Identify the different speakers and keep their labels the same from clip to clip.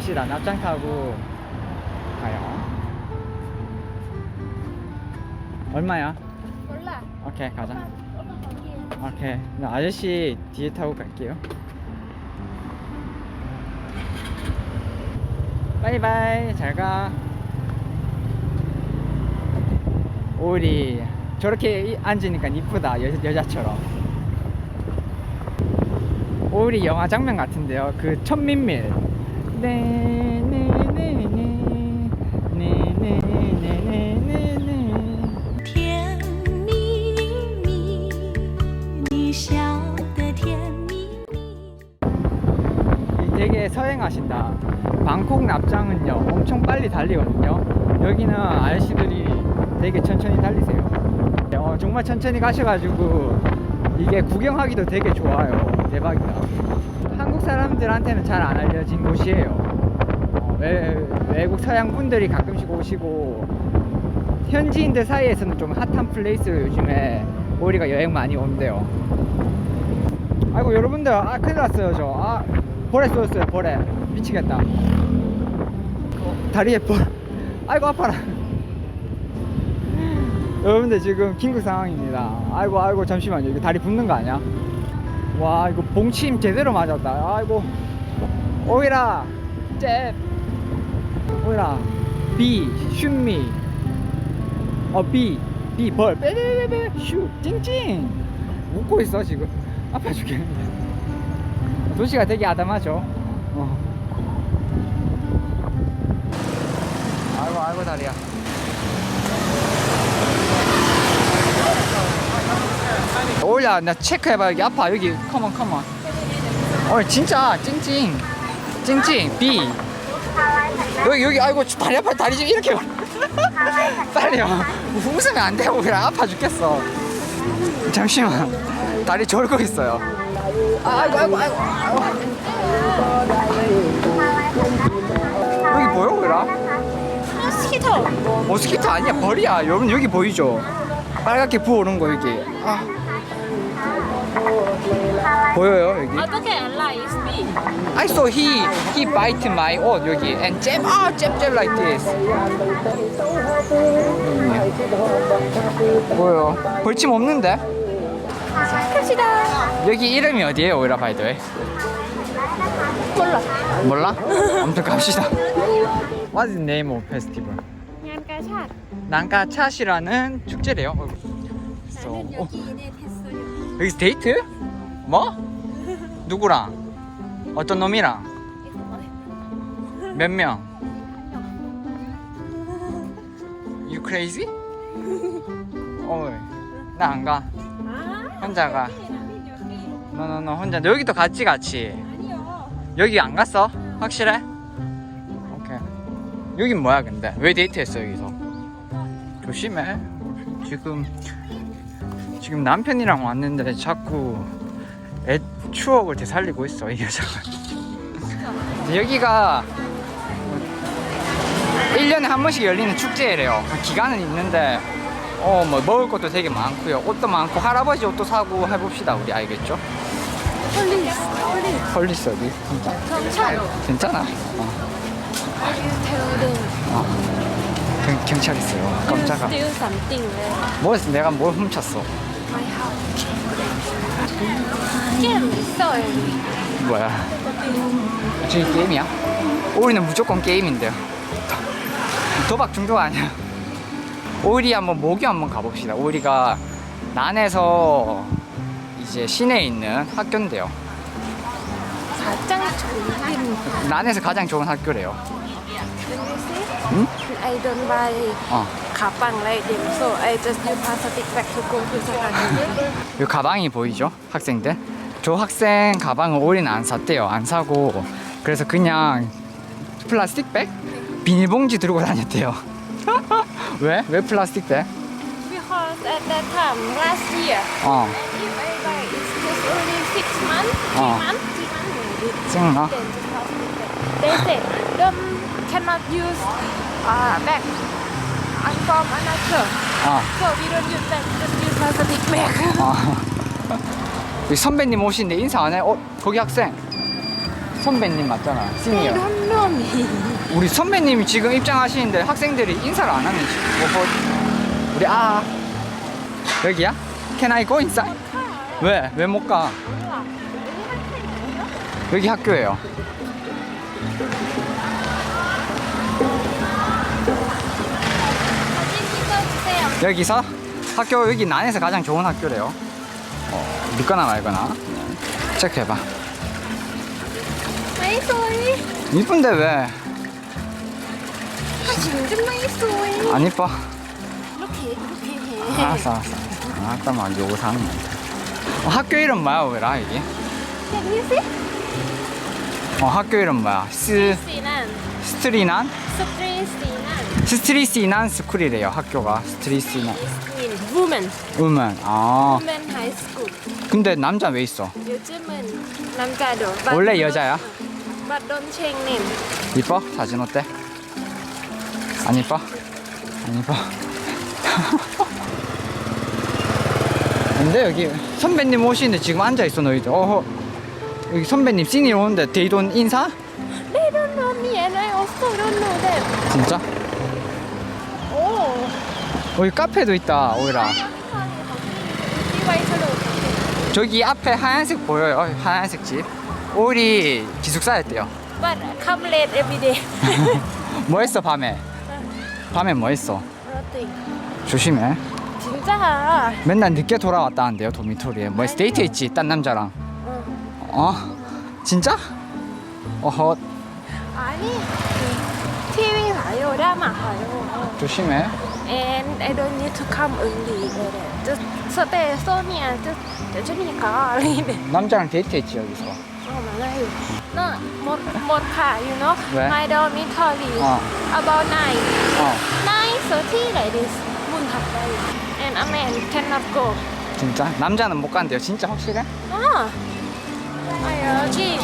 Speaker 1: 갑시다. 납장 타고 가요. 얼마야?
Speaker 2: 몰라.
Speaker 1: 오케이, 가자. 오케이. 나 아저씨 뒤에 타고 갈게요. 바이바이. 잘 가. 오리. 저렇게 이- 앉으니까 이쁘다. 여, 여자처럼. 오리 영화 장면 같은데요. 그 천민밀. 되게 서행하신다. 방콕 납장은요 엄청 빨리 달리거든요. 여기는 아저씨들이 되게 천천히 달리세요. 어, 정말 천천히 가셔가지고 이게 구경하기도 되게 좋아요. 대박이다. 한국 사람들한테는 잘 안 알려진 곳이에요. 어, 외, 외국 서양 분들이 가끔씩 오시고 현지인들 사이에서는 좀 핫한 플레이스로 요즘에 우리가 여행 많이 온대요. 아이고 여러분들 아 큰일 났어요 저. 아 벌에 쏘였어요 벌에. 미치겠다. 어, 다리에 벌 아이고 아파라. 여러분들 지금 긴급 상황입니다. 아이고 아이고 잠시만요. 이거 다리 붓는 거 아니야 와 이거 봉침 제대로 맞았다. 아이고. 오이라 잽. 오이라 비 슛미. 어비비벌. 빼빼빼빼. 슛 찡찡. 웃고 있어 지금. 아파 죽겠는데. 도시가 되게 아담하죠. 어. 아이고 아이고 다리야 올야 나 체크해봐. 여기 아파 여기. 컴온 컴온 어 진짜. 찡찡. 찡찡. B. 여기 여기. 아이고 다리 아파 다리 좀 이렇게. 빨리요 웃으면 안 되고 그래 아파 죽겠어. 잠시만. 다리 절고 있어요. 아이고 아이고 아이고. 여기 보여 그라
Speaker 2: 모스키토.
Speaker 1: 모스키토 아니야 벌이야. 여러분 여기 보이죠? 빨갛게 부어오른 거 여기. 아. 보여요 여기
Speaker 2: 어떻게 알라 이스비?
Speaker 1: I saw he he bite my 옷 여기 and jab ah jab jab like this 보여 벌침 없는데
Speaker 2: 갑시다.
Speaker 1: 여기 이름이 어디예요 오이라 바이더웨이
Speaker 2: 몰라.
Speaker 1: 몰라? 아무튼 갑시다 What is the name of festival?
Speaker 2: 얀가샷.
Speaker 1: 난카차시라는 축제래요
Speaker 2: 나는
Speaker 1: 어,
Speaker 2: 여기에 됐어요.
Speaker 1: 여기서 데이트? 뭐? 누구랑? 어떤 놈이랑? 몇 명? You crazy? 어이 나 안 가. 혼자 가. 너너너 혼자. 너 여기도 같이 같이. 여기 안 갔어? 확실해? 오케이. 여긴 뭐야 근데? 왜 데이트했어 여기서? 조심해. 지금 지금 남편이랑 왔는데 자꾸 애 추억을 되살리고 있어 이 여자가. 여기가 1년에 한 번씩 열리는 축제래요. 기간은 있는데 어 뭐 먹을 것도 되게 많고요. 옷도 많고 할아버지 옷도 사고 해봅시다 우리 알겠죠?
Speaker 2: 폴리스. 폴리스.
Speaker 1: 어디?
Speaker 2: 경찰.
Speaker 1: 괜찮아. 어.
Speaker 2: Them?
Speaker 1: 경, 경찰 있어요. 깜짝아.
Speaker 2: Something there.
Speaker 1: 뭐 내가 뭘 훔쳤어?
Speaker 2: My house. 게임 있어요. 여기.
Speaker 1: 뭐야? 저기 게임이야? 오이는 무조건 게임인데요. 도- 도박 중독 아니야? 오일이 한번 모교 한번 가봅시다. 오일이가 난에서 이제 시내에 있는 학교인데요.
Speaker 2: 가장 좋은
Speaker 1: 난에서 가장 좋은 학교래요.
Speaker 2: 응? I don't buy
Speaker 1: 어.
Speaker 2: 가방 like them, so I just use plastic bag to go to Sagan.
Speaker 1: 이 가방이 보이죠? 학생들? 저 학생 가방을 올해는 안 샀대요. 안 사고 그래서 그냥 플라스틱 백? 비닐봉지 들고 다녔대요. 왜? 왜 플라스틱 백?
Speaker 2: Because at that time last year,
Speaker 1: 어,
Speaker 2: if I buy it's just only six months, three
Speaker 1: Oh.
Speaker 2: months, three months maybe.
Speaker 1: 찍나?
Speaker 2: Then just plastic bag. They say them cannot use uh, bag another.
Speaker 1: 어,
Speaker 2: So we don't use bag, just use plastic bag.
Speaker 1: 어. 여기 선배님 오신데 인사 안 해? 어, 거기 학생. 선배님 맞잖아.
Speaker 2: I
Speaker 1: 시니어.
Speaker 2: don't know me.
Speaker 1: 우리 선배님이 지금 입장하시는데 학생들이 인사를 안 하는 지금. 뭐, 우리 아 여기야? Can I go inside? 왜? 왜 못 가? 여기 학교예요. 여기서 학교 여기 난에서 가장 좋은 학교래요. 어, 믿거나 말거나 체크해봐.
Speaker 2: mấy tuổi
Speaker 1: 이쁜데 왜?
Speaker 2: 진짜 tuổi
Speaker 1: 안 이뻐?
Speaker 2: 이렇게 이렇게
Speaker 1: 알았어 알았어. 아, 잠깐만 요거 사는 거. 어, 학교 이름 뭐야 왜라 이게? 어 학교 이름 뭐야? 스 스트리난
Speaker 2: Street Sinan
Speaker 1: 스트리시난 스쿨이래요 학교가 스트리시난
Speaker 2: Sin Woman
Speaker 1: 우먼 아
Speaker 2: Woman High School
Speaker 1: 근데 남자 왜 있어?
Speaker 2: 요즘은 남자도
Speaker 1: 원래 여자야?
Speaker 2: But don't change name
Speaker 1: 이뻐? 사진 어때? 안 이뻐? 안 이뻐? 근데 여기 선배님 오시는데 지금 앉아 있어 너희들 어허 여기 선배님 시니 오는데 데이돈 인사?
Speaker 2: They don't know me and I also don't know them
Speaker 1: 진짜? 여기 카페도 있다 오이라 저기 앞에 하얀색 보여요 하얀색 집 오일이 기숙사였대요
Speaker 2: But come late every day
Speaker 1: 뭐 했어 밤에? 밤에 뭐 했어?
Speaker 2: Nothing
Speaker 1: 조심해
Speaker 2: 진짜
Speaker 1: 맨날 늦게 돌아왔다는데요 도미토리에 뭐 했어? 데이트 했지 딴 남자랑
Speaker 2: 응.
Speaker 1: 어? 진짜? 어허
Speaker 2: 아니 TV 봐요 드라마 봐요
Speaker 1: 조심해
Speaker 2: And I don't need to come early Just stay Sonia Just để cho mình có đi để
Speaker 1: 남자랑 데이트했지 여기서
Speaker 2: Oh mà đây No một một khả you know
Speaker 1: 왜?
Speaker 2: My dormitory
Speaker 1: 어.
Speaker 2: About nine
Speaker 1: 어
Speaker 2: Nine thirty like this 문 닫아요 And a man cannot go
Speaker 1: 진짜? 남자는 못 간대요 진짜 확실해?
Speaker 2: 아 아, 여기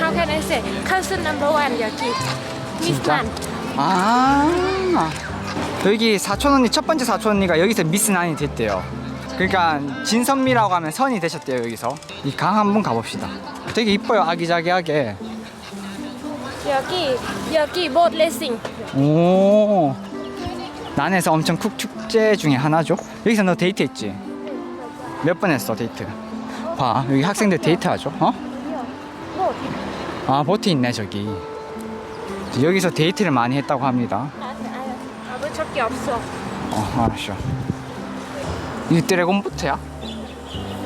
Speaker 2: How can I say Cousin number one 여기 Miss
Speaker 1: 진짜?
Speaker 2: Man
Speaker 1: 아 여기 사촌 언니 첫 번째 사촌 언니가 여기서 미스 난이 됐대요. 그러니까 진선미라고 하면 선이 되셨대요 여기서. 이 강 한번 가봅시다. 되게 이뻐요 아기자기하게.
Speaker 2: 여기 여기 보트 레이싱
Speaker 1: 오. 난에서 엄청 쿡 축제 중에 하나죠. 여기서 너 데이트 했지? 몇 번 했어 데이트? 봐 여기 학생들 데이트 하죠. 어?
Speaker 2: 보트
Speaker 1: 아 보트 있네 저기. 여기서 데이트를 많이 했다고 합니다.
Speaker 2: 적이 없어
Speaker 1: 어 알았어. 이 드래곤 보트야?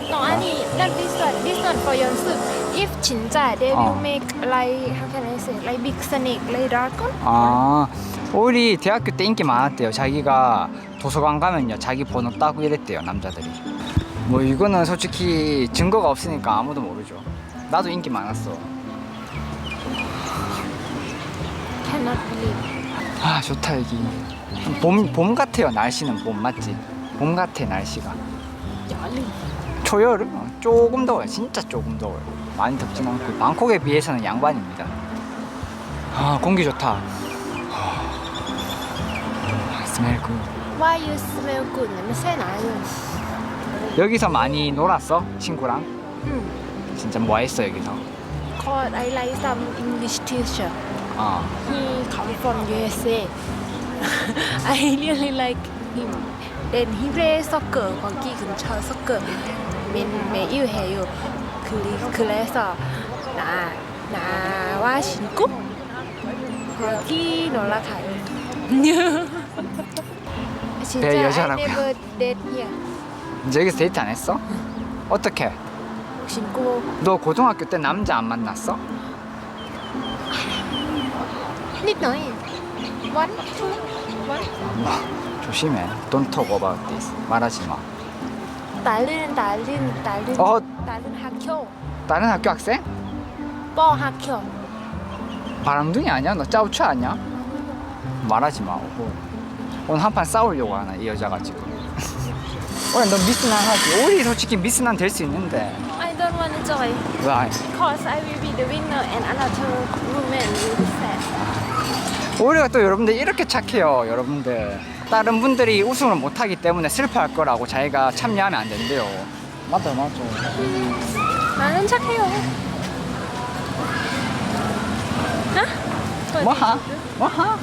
Speaker 2: No 아니 not this one this one for 연습 If 진짜 they will
Speaker 1: 어.
Speaker 2: make like how can I say like big snake like dragon
Speaker 1: 아, 오일이 대학교 때 인기 많았대요. 자기가 도서관 가면요, 자기 번호 따고 이랬대요, 남자들이. 뭐 이거는 솔직히 증거가 없으니까 아무도 모르죠. 나도 인기 많았어.
Speaker 2: Cannot believe
Speaker 1: 아, 좋다 여기. 봄, 봄 같아요. 날씨는 봄 맞지? 봄 같아 날씨가.
Speaker 2: 여름
Speaker 1: 초여름? 어, 조금 더워요. 진짜 조금 더워요. 많이 덥진 않고 방콕에 비해서는 양반입니다. 아, 공기 좋다. 아, 스멜 굿.
Speaker 2: Why you smell good 냄새 나요
Speaker 1: 여기서 많이 놀았어? 친구랑?
Speaker 2: 응
Speaker 1: 진짜 뭐 했어 여기서?
Speaker 2: Cause I like some English teacher
Speaker 1: 어.
Speaker 2: He come from USA. I really like him. Then he play soccer 거기 근처 soccer 맨 매일 해요. 그 그래서 나 나와 신고 거기 놀러 가요. 진짜
Speaker 1: 배 여자라고요?
Speaker 2: I never date here.
Speaker 1: 이제 여기서 데이트 안 했어? 어떻게?
Speaker 2: 신고
Speaker 1: 너 고등학교 때 남자 안 만났어?
Speaker 2: nít nói one two one
Speaker 1: 뭐, 조심해. Don't talk about this. 말하지 마.
Speaker 2: 다른 다른 다른
Speaker 1: 어,
Speaker 2: 다른 학교
Speaker 1: 다른 학교 학생?
Speaker 2: 뽀 학교
Speaker 1: 바람둥이 아니야? 너 짜우추 아니야? 말하지 마. 오늘, 오늘 한판 싸우려고 하나 이 여자가 지금. 오늘 너 미스난 하지. 우리 솔직히 미스난 될 수 있는데.
Speaker 2: I don't want to join
Speaker 1: 왜?
Speaker 2: because I will be the winner and another woman will be sad.
Speaker 1: 오히려 또 여러분들 이렇게 착해요 여러분들. 다른 분들이 우승을 못하기 때문에 슬퍼할 거라고 자기가 참여하면 안 된대요. 맞아 맞아.
Speaker 2: 나는 착해요. 아?
Speaker 1: 뭐하? 뭐하?